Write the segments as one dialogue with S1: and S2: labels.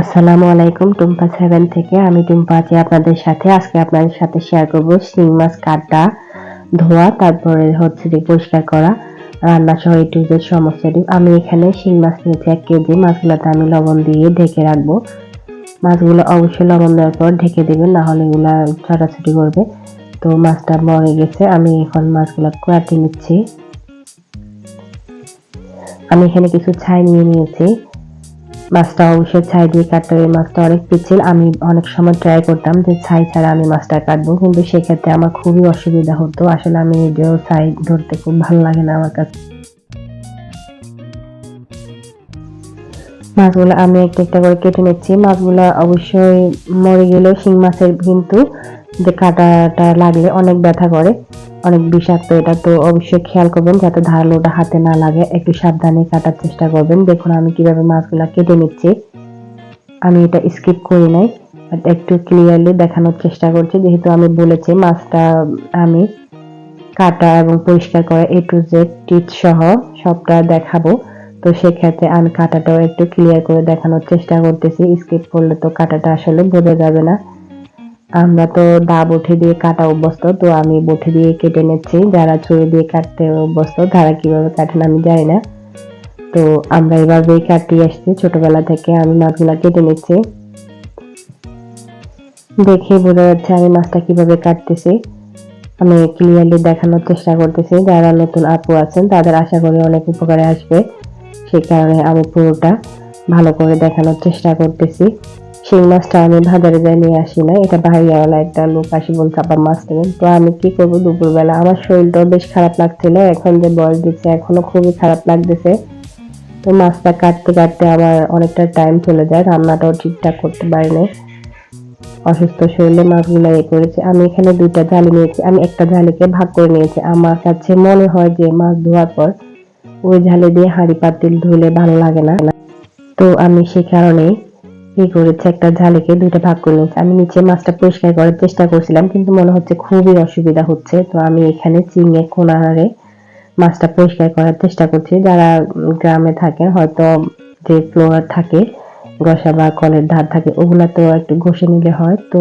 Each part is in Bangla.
S1: আসসালামু আলাইকুম, টুম্পা সেভেন থেকে। আমি টুম্পা আছি আপনাদের সাথে। আজকে আপনাদের সাথে শেয়ার করব শিং মাছ কাটা ধোয়া, তারপরে হচ্ছে যে পরিষ্কার করা, রান্না সহ এই টুজের সমস্ত আমি এখানে শিং মাছ নিয়েছি এক কেজি। মাছগুলোতে আমি লবণ দিয়ে ঢেকে রাখব। মাছগুলো অবশ্যই লবণ দেওয়ার পর ঢেকে দেবেন, না হলে এগুলা ছড়াছড়ি করবে। তো মাছটা মরে গেছে। আমি এখন মাছগুলো কাটে নিচ্ছি। আমি এখানে কিছু ছাই নিয়ে নিয়েছি। মাছটা অবশ্যই ছাই দিয়ে কাটতে হবে মাছটা অনেক পিচ্ছিল। আমি অনেক সময় ট্রাই করতাম যে ছাই ছাড়া আমি মাছটা কাটবো, কিন্তু সেক্ষেত্রে আমার খুবই অসুবিধা হতো। আসলে আমি নিজেও ছাই ধরতে খুব ভালো লাগে না আমার কাছে। মাছগুলো আমি একটা একটা করে কেটে নিচ্ছি। মাছগুলো অবশ্যই মরে গেলেও শিং মাছের কিন্তু যে কাটাটা লাগলে অনেক ব্যথা করে, অনেক বিষাক্ত, এটা তো অবশ্যই খেয়াল করবেন যাতে ধারালোটা হাতে না লাগে। একটু সাবধানে কাটার চেষ্টা করবেন। দেখুন, আমি কীভাবে মাছগুলো কেটে নিচ্ছি। আমি এটা স্কিপ করি নাই একটু ক্লিয়ারলি দেখানোর চেষ্টা করছি। যেহেতু আমি বলেছি, মাছটা আমি কাটা এবং পরিষ্কার করা এ টু জেড টিপস সহ সবটা দেখাবো। তো সেক্ষেত্রে আমি কাটাটাও একটু ক্লিয়ার করে দেখানোর চেষ্টা করতেছি। স্কিপ করলে তো কাটাটা আসলে বোঝা যাবে না। আমরা তো দা বঠে দিয়ে কাটা অভ্যস্ত, তো আমি বঠে দিয়ে কেটে নিচ্ছি। যারা ছুরি দিয়ে কাটতে অভ্যস্ত, তারা কীভাবে কাটেন আমি জানি না। তো আমরা এভাবেই কাটিয়ে আসছি। ছোটবেলা থেকে আমি মাছগুলা কেটে নিচ্ছি। দেখে বোঝা যাচ্ছে আমি মাছটা কীভাবে কাটতেছি। আমি ক্লিয়ারলি দেখানোর চেষ্টা করতেছি। যারা নতুন আপু আছেন, তাদের আশা করি অনেক উপকারে আসবে। সেই কারণে আমি পুরোটা ভালো করে দেখানোর চেষ্টা করতেছি। শিং মাছটা আমি বাজারে যাই নিয়ে আসি না এটা বাহিয়াওয়ালা একটা লোক আসি বলছে, আবার মাছ নেবেন? তো আমি কি করব? দুপুরবেলা আমার শরীরটাও বেশ খারাপ লাগছিল। এখন যে বয়স দিচ্ছে, এখনও খুবই খারাপ লাগতেছে। তো মাছটা কাটতে কাটতে আমার অনেকটা টাইম চলে যায়। রান্নাটাও ঠিকঠাক করতে পারি না অসুস্থ শরীরে মাছগুলো এ করেছে। আমি এখানে দুইটা জালি নিয়েছি। আমি একটা জালিকে ভাগ করে নিয়েছি। আমার কাছে মনে হয় যে মাছ ধোয়ার পর ওই ঝালে দিয়ে হাঁড়ি পাতিল ধুলে ভালো লাগে না। তো আমি সে কারণেই কি করেছে? একটা ঝালেকে দুইটা ভাগ করে নিয়েছি। আমি নিচে মাছটা পরিষ্কার করার চেষ্টা করছিলাম, কিন্তু মনে হচ্ছে খুবই অসুবিধা হচ্ছে। তো আমি এখানে চিংড়ে কোনারে মাছটা পরিষ্কার করার চেষ্টা করছি। যারা গ্রামে থাকেন, হয়তো যে ফ্লোয়ার থাকে, ঘষা বা কলের ধার থাকে ওগুলা তো একটু ঘষে নিলে হয়। তো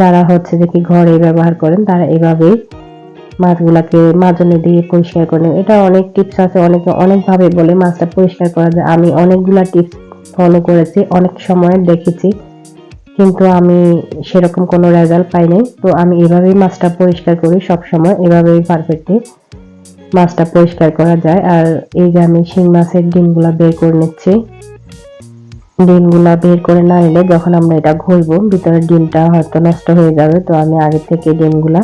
S1: যারা হচ্ছে যে কি ঘরে ব্যবহার করেন, তারা এভাবেই মাছগুলাকে মাজনে দিয়ে পরিষ্কার করে। এটা অনেক টিপস আছে, অনেকে অনেকভাবে বলে মাছটা পরিষ্কার করা যায়। আমি অনেকগুলা টিপস ফলো করেছি, অনেক সময় দেখেছি, কিন্তু আমি সেরকম কোনো রেজাল্ট পাই নাই তো আমি এভাবেই মাছটা পরিষ্কার করি সব সময় এভাবেই পারফেক্টলি মাছটা পরিষ্কার করা যায়। আর এই যে আমি শিং মাছের ডিমগুলা বের করে নিচ্ছি, ডিমগুলা বের করে না নিলে যখন আমরা এটা ঘুরবো ভিতরের ডিমটা হয়তো নষ্ট হয়ে যাবে, তো আমি আগে থেকে ডিমগুলা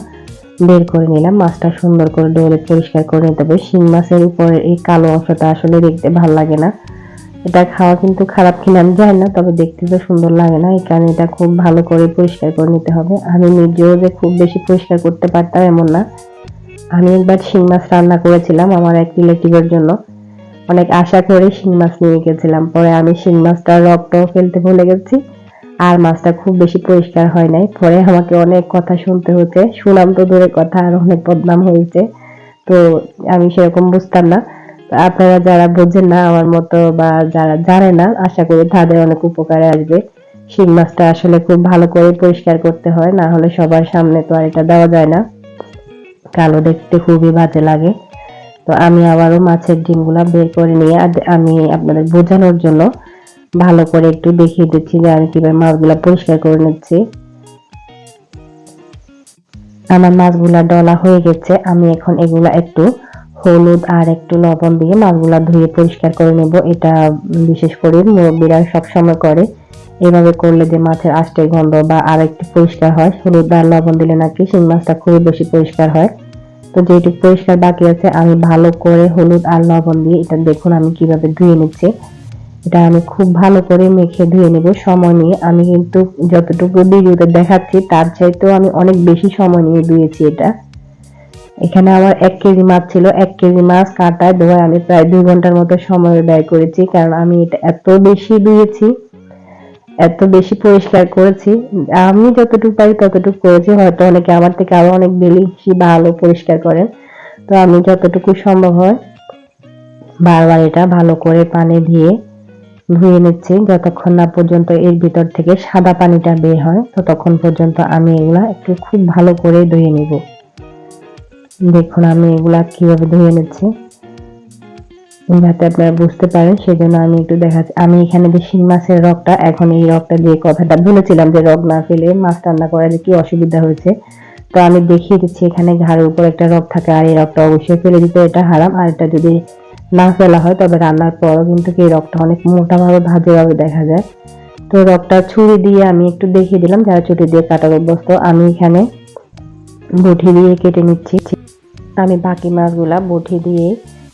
S1: বের করে নিলাম, মাছটা সুন্দর করে ডোলে পরিষ্কার করে নিতে হবে। শিং মাছের উপরে এই কালো অংশটা আসলে দেখতে ভালো লাগে না। এটা খাওয়া কিন্তু খারাপ কিনা আমি জানি না, তবে দেখতে তো সুন্দর লাগে না। এই কারণে এটা খুব ভালো করে পরিষ্কার করে নিতে হবে। আমি নিজেও যে খুব বেশি পরিষ্কার করতে পারতাম এমন না। আমি একবার শিং মাছ রান্না করেছিলাম আমার এক রিলেটিভের জন্য। অনেক আশা করে শিং মাছ নিয়ে গেছিলাম। পরে আমি শিং মাছটা রক্তও ফেলতে ভুলে গেছি। আর মাছটা খুব বেশি পরিষ্কার হয় নাই। পরে আমাকে অনেক কথা শুনতে হচ্ছে শুনাম তো দূরের কথা, আর অনেক বদনাম হয়েছে। তো আমি সেরকম বুঝতাম না। আপনারা যারা বোঝেন না আমার মতো বা যারা জানে না, আশা করি তাদের অনেক উপকারে আসবে। শিং মাছটা আসলে খুব ভালো করে পরিষ্কার করতে হয়, না হলে সবার সামনে তো আর এটা দেওয়া যায় না। কালো দেখতে খুবই বাজে লাগে। তো আমি আবারও মাছের ডিমগুলা বের করে নিয়ে আমি আপনাদের বোঝানোর জন্য ভালো করে একটু দেখিয়ে দিচ্ছি যে আমি কীভাবে মাছগুলা পরিষ্কার করে নিচ্ছি। আমার মাছগুলা ডলা হয়ে গেছে, আমি এখন এগুলা একটু হলুদ আর একটু লবণ দিয়ে মাছগুলা ধুয়ে পরিষ্কার করে নেব। এটা বিশেষ করে মুরব্বীরা সবসময় করে। এভাবে করলে যে মাছের আষ্টের গন্ধ বা আর একটু পরিষ্কার হয়, হলুদ আর লবণ দিলে নাকি শিং মাছটা খুবই বেশি পরিষ্কার হয়। তো যেটুকু পরিষ্কার বাকি আছে, আমি ভালো করে হলুদ আর লবণ দিয়ে এটা দেখুন আমি কীভাবে ধুয়ে নিচ্ছি। এটা আমি খুব ভালো করে মেখে ধুয়ে নেব সময় নিয়ে। আমি কিন্তু যতটুকু ভিডিওতে দেখাচ্ছি, তার চাইতেও আমি অনেক বেশি সময় নিয়ে ধুয়েছি এটা। এখানে আমার এক কেজি মাছ ছিল, এক কেজি মাছ কাটায় ধোয়ায় আমি প্রায় দুই ঘণ্টার মতো সময় ব্যয় করেছি, কারণ আমি এটা এত বেশি ধুয়েছি এত বেশি পরিষ্কার করেছি। আমি যতটুকু পারি ততটুকু করেছি, হয়তো অনেকে আমার থেকে আরও অনেক বেশি ভালো পরিষ্কার করেন। তো আমি যতটুকু সম্ভব হয় বারবার এটা ভালো করে পানি দিয়ে ধুয়ে নিচ্ছি, যতক্ষণ না পর্যন্ত এর ভিতর থেকে সাদা পানিটা বের হয়, ততক্ষণ পর্যন্ত আমি এগুলা একটু খুব ভালো করে ধুয়ে নিব। দেখুন, আমি এগুলা কীভাবে ধুয়ে নিচ্ছি। যাতে আপনারা বুঝতে পারেন, সেজন্য আমি একটু দেখাচ্ছি। আমি এখানে যে শিং মাছের রকটা এখন এই রকটা যে কথাটা বলেছিলাম যে রক না ফেলে মাছ রান্না করার কি অসুবিধা হয়েছে। তো আমি দেখিয়ে দিচ্ছি, এখানে ঘাড়ের উপর একটা রক থাকে, আর এই রকটা অবশ্যই ফেলে দিতে, এটা হারাম। আর এটা যদি না ফেলা হয়, তবে রান্নার পরও কিন্তু এই রকটা অনেক মোটাভাবে, ভাজেভাবে দেখা যায়। তো রকটা ছুরি দিয়ে আমি একটু দেখিয়ে দিলাম, যারা ছুরি দিয়ে কাটার অভ্যস্ত। আমি এখানে বটি দিয়ে কেটে নিচ্ছি। আমি বাকি মাছগুলা বটি দিয়ে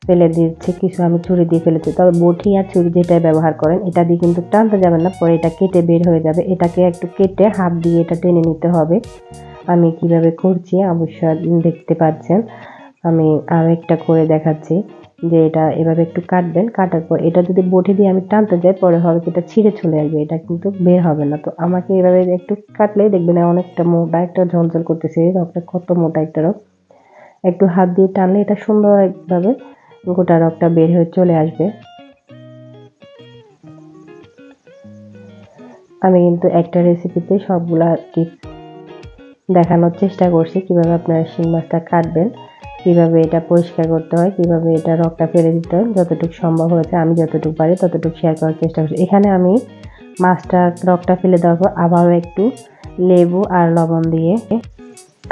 S1: ফেলে দিচ্ছি, কিছু আমি ছুরি দিয়ে ফেলেছি। তবে বটি আর ছুরি যেটা ব্যবহার করেন, এটা দিয়ে কিন্তু টানতে যাবেন না, পরে এটা কেটে বের হয়ে যাবে। এটাকে একটু কেটে হাত দিয়ে এটা টেনে নিতে হবে। আমি কীভাবে করছি অবশ্যই দেখতে পাচ্ছেন। আমি আরও একটা করে দেখাচ্ছি যে এটা এভাবে একটু কাটবেন, কাটার পর এটা যদি বটি দিয়ে আমি টানতে যাই, পরে হবে এটা ছিঁড়ে চলে আসবে, এটা কিন্তু বের হবে না। তো আমাকে এভাবে একটু কাটলেই দেখবেন অনেকটা মোটা একটা ঝলঝল করতেছে রকটা কত মোটা একটা রক একটু হাত দিয়ে টানলে এটা সুন্দর একভাবে গোটা রকটা বের হয়ে চলে আসবে। আমি কিন্তু একটা রেসিপিতে সবগুলা টিপস দেখানোর চেষ্টা করছি, কীভাবে আপনারা শিং মাছটা কাটবেন, কীভাবে এটা পরিষ্কার করতে হয়, কীভাবে এটা রকটা ফেলে দিতে হয়, যতটুকু সম্ভব হয়েছে, আমি যতটুকু পারি ততটুকু শেয়ার করার চেষ্টা করছি। এখানে আমি মাছটা রকটা ফেলে দেওয়ার পর আবারও একটু লেবু আর লবণ দিয়ে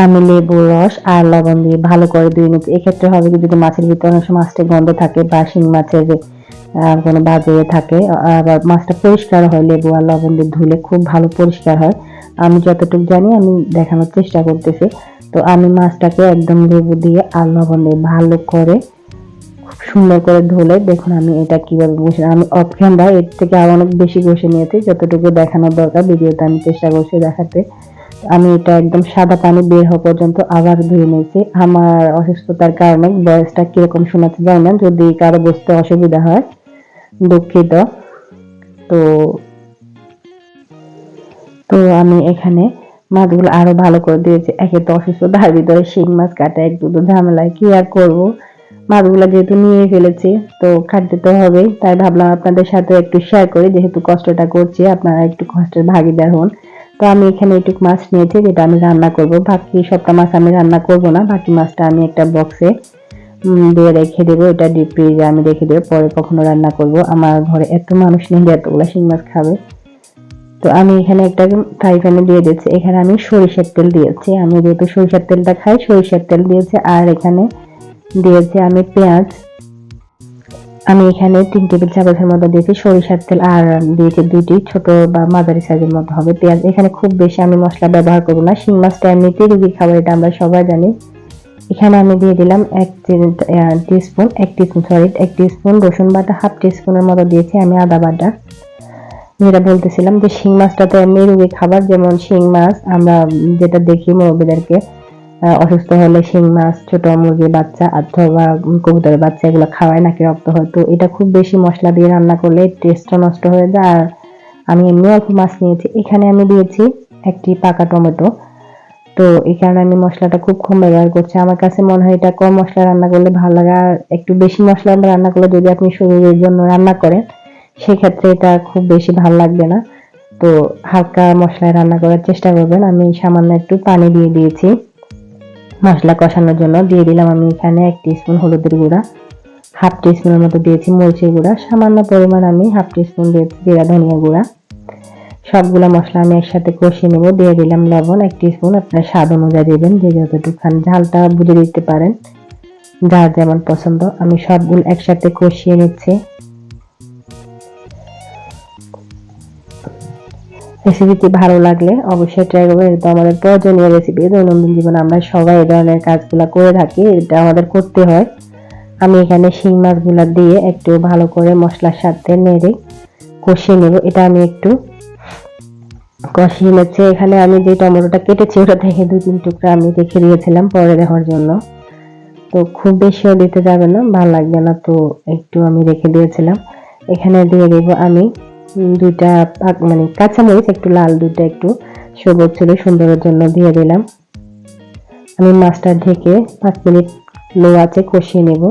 S1: আমি লেবু, রস আর লবণ দিয়ে ভালো করে ধুয়ে নিচ্ছি। এক্ষেত্রে হবে কি, যদি মাছের ভিতরে অনেক সময় মাছটা গন্ধ থাকে বা শিং মাছের কোনো বাজে থাকে আবার মাছটা পরিষ্কার হয় লেবু আর লবণ দিয়ে ধুলে খুব ভালো পরিষ্কার হয়। আমি যতটুকু জানি, আমি দেখানোর চেষ্টা করতেছি। তো আমি মাছটাকে একদম লেবু দিয়ে আর লবণ দিয়ে ভালো করে সুন্দর করে ধুলে দেখুন আমি এটা কীভাবে বসে আমি অফ ক্যামেরা এর থেকে আরও অনেক বেশি বসে নিয়েছি। যতটুকু দেখানোর দরকার ভিডিওতে আমি চেষ্টা করছি দেখাতে। আমি এটা একদম সাদা পানি বের হওয়া পর্যন্ত আবার ধুয়ে নিয়েছি। আমার অসুস্থতার কারণে বয়সটা কীরকম শোনাচ্ছে জানি না, যদি কারও বসতে অসুবিধা হয়, দুঃখিত। তো তো আমি এখানে মাছগুলো আরও ভালো করে দিয়েছি। একে তো অসুস্থ তার ভিতরে শিং মাছ কাটা এক দুটো ঝামেলায়, কি আর করব? মাছগুলো যেহেতু নিয়ে ফেলেছি, তো খাটতে তো হবেই। তাই ভাবলাম আপনাদের সাথে একটু শেয়ার করি, যেহেতু কষ্টটা করছি, আপনারা একটু কষ্টের ভাগিদার হন। তো আমি এখানে একটু মাছ নিয়েছি, যেটা আমি রান্না করব। বাকি সবটা মাছ আমি রান্না করব না, বাকি মাছটা আমি একটা বক্সে দিয়ে রেখে দেবো। এটা ডিপ ফ্রিজে আমি রেখে দেবো, পরে কখনো রান্না করব। আমার ঘরে এত মানুষ নেই যে এতগুলো শিং মাছ খাবে। তো আমি এখানে একটা ফ্রাই প্যানে দিয়ে দিচ্ছি এখানে আমি সরিষার তেল দিয়েছি। আমি যেহেতু সরিষার তেলটা খাই, সরিষার তেল দিয়েছি। আর এখানে দিয়েছি আমি পেঁয়াজ। আমি এখানে তিন টেবিল চামচের মতো দিয়েছি, সরিষার তেল আর দিয়েছি দুইটি ছোট বা মাঝারি সাইজের মতো হবে পেঁয়াজ। এখানে খুব বেশি আমি মশলা ব্যবহার করব না, শিং মাছটা এমনিতেই রুগী খাবার, এটা আমরা সবাই জানি। এখানে আমি দিয়ে দিলাম এক টিস্পুন এক টিস্পুন সরি এক টিস্পুন রসুন বাটা, হাফ টিস্পুনের মতো দিয়েছি আমি আদা বাটা। যেটা বলতেছিলাম যে শিং মাছটা তো এমনি রুগী খাবার, যেমন শিং মাছ, আমরা যেটা দেখি মুরব্বীদেরকে অসুস্থ হলে শিং মাছ, ছোট মুরগির বাচ্চা অথবা কবুতরের বাচ্চা, এগুলো খাওয়ায় নাকি রক্ত হয়। তো এটা খুব বেশি মশলা দিয়ে রান্না করলে টেস্টটা নষ্ট হয়ে যায়। আর আমি এমনি অল্প মাছ নিয়েছি। এখানে আমি দিয়েছি একটি পাকা টমেটো। তো এখানে আমি মশলাটা খুব কম ব্যবহার করছি। আমার কাছে মনে হয় এটা কম মশলা রান্না করলে ভালো লাগে। আর একটু বেশি মশলা রান্না করলে যদি আপনি শরীরের জন্য রান্না করেন, সেক্ষেত্রে এটা খুব বেশি ভালো লাগবে না। তো হালকা মশলায় রান্না করার চেষ্টা করবেন। আমি সামান্য একটু পানি দিয়ে দিয়েছি। মশলা কষানোর জন্য দিয়ে দিলাম আমি এখানে এক স্পুন হলুদের গুঁড়া হাফ টিস্পুনের মতো দিয়েছি মরিচের গুঁড়া, সামান্য পরিমাণ আমি হাফ টিস্পুন দিয়েছি জিরা, ধনিয়া গুঁড়া। সবগুলা মশলা আমি একসাথে কষিয়ে নেব, দিয়ে দিলাম লবণ, এক স্পুন আপনার স্বাদ অনুযায়ী দেবেন, যে যতটুকু ঝালটা বুঝে দিতে পারেন, যার যেমন পছন্দ, আমি সবগুলো একসাথে কষিয়ে নিচ্ছি। রেসিপিটি ভালো লাগলে অবশ্যই ট্রাই করবেন। এটা আমাদের প্রয়োজনীয় রেসিপি দৈনন্দিন জীবনে আমরা সবাই এই ধরনের কাজগুলো করে থাকি, এটা আমাদের করতে হয়। আমি এখানে শিং মাছগুলো দিয়ে একটু ভালো করে মশলার সাথে নেড়ে কষিয়ে নেব। এটা আমি একটু কষিয়ে নিচ্ছে। এখানে আমি যে টমেটোটা কেটেছি, ওটা থেকে দুই তিন টুকরা আমি রেখে দিয়েছিলাম পরে দেওয়ার জন্য। তো খুব বেশিও দিতে যাবে না, ভালো লাগবে না, তো একটু আমি রেখে দিয়েছিলাম। এখানে দিয়ে দেবো আমি দুইটা মানে কাঁচামরিচ একটু, লাল দুইটা একটু সবুজ ছিল, সুন্দরের জন্য দিয়ে দিলাম। আমি মাছটা ঢেকে পাঁচ মিনিট লো আছে কষিয়ে নেব।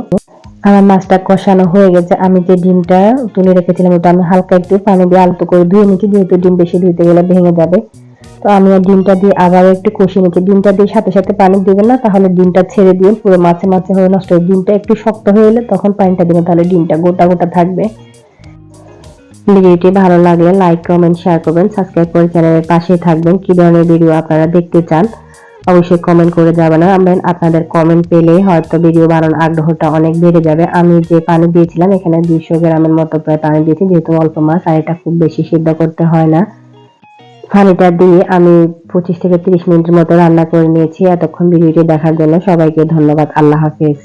S1: আমার মাছটা কষানো হয়ে গেছে। আমি যে ডিমটা তুলে রেখেছিলাম, ওটা আমি হালকা একটু পানি দিয়ে আলতো করে ধুয়ে নিচ্ছি, যেহেতু ডিম বেশি ধুইতে গেলে ভেঙে যাবে। তো আমি আর ডিমটা দিয়ে আবার একটু কষিয়ে নিচ্ছি। ডিমটা দিয়ে সাথে সাথে পানি দিবেন না, তাহলে ডিমটা ছেড়ে দিয়ে পুরো মাছে মাছে হয়ে নষ্ট হবে ডিমটা একটু শক্ত হয়ে এলে তখন পানিটা দিবেন, তাহলে ডিমটা গোটা গোটা থাকবে। ভিডিওটি ভালো লাগলে লাইক কমেন্ট শেয়ার করবেন সাবস্ক্রাইব করে চ্যানেলের পাশেই থাকবেন। কি ধরনের ভিডিও আপনারা দেখতে চান? অবশ্যই কমেন্ট করে যাবেন আমবেন আপনাদের কমেন্ট পেলে হয়তো ভিডিও বানানোর আগ্রহটা অনেক বেড়ে যাবে। আমি যে পানি দিয়েছিলাম, এখানে দুইশো গ্রামের মতো প্রায় পানি দিয়েছি, যেহেতু অল্প মাছ, আর এটা খুব বেশি সিদ্ধ করতে হয় না। পানিটা দিয়ে আমি পঁচিশ থেকে তিরিশ মিনিটের মতো রান্না করে নিয়েছি। এতক্ষণ ভিডিওটি দেখার জন্য সবাইকে ধন্যবাদ। আল্লাহ হাফেজ।